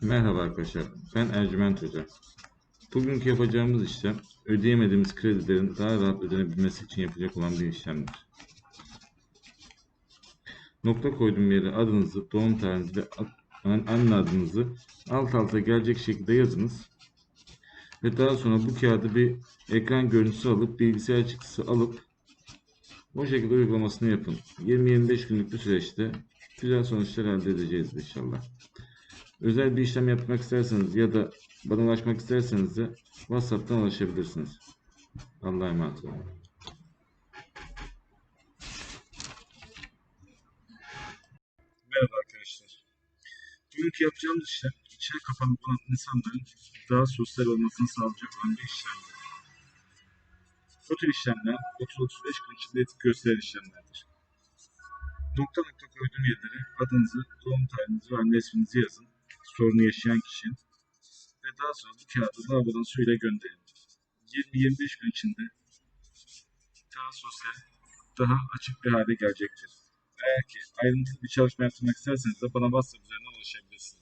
Merhaba arkadaşlar, ben Ercüment Hoca. Bugünkü yapacağımız işlem, ödeyemediğimiz kredilerin daha rahat ödenebilmesi için yapacak olan bir işlemdir. Nokta koyduğum yere adınızı, doğum tarihinizi ve an- anne adınızı alt alta gelecek şekilde yazınız. Ve daha sonra bu kağıdı bir ekran görüntüsü alıp, bilgisayar çıktısı alıp o şekilde uygulamasını yapın. 20-25 günlük bir süreçte güzel sonuçlar elde edeceğiz inşallah. Özel bir işlem yapmak isterseniz ya da bana ulaşmak isterseniz de WhatsApp'tan ulaşabilirsiniz. Allah'a emanet olun. Merhaba arkadaşlar. Bugünkü yapacağımız işlem içine kapanık olan insanların daha sosyal olmasını sağlayacak olan işlemdir. Bu tür işlemler 30-35 gün içinde etki gösteren işlemlerdir. Nokta nokta koyduğum yerlere adınızı, doğum tarihinizi ve anne isminizi yazın. Sorunu yaşayan kişinin. Ve daha sonra bu kağıdı lavabodan suyla gönderin. 20-25 gün içinde daha sosyal, daha açık bir hale gelecektir. Eğer ki ayrıntılı bir çalışma yaptırmak isterseniz de bana WhatsApp üzerinden ulaşabilirsiniz.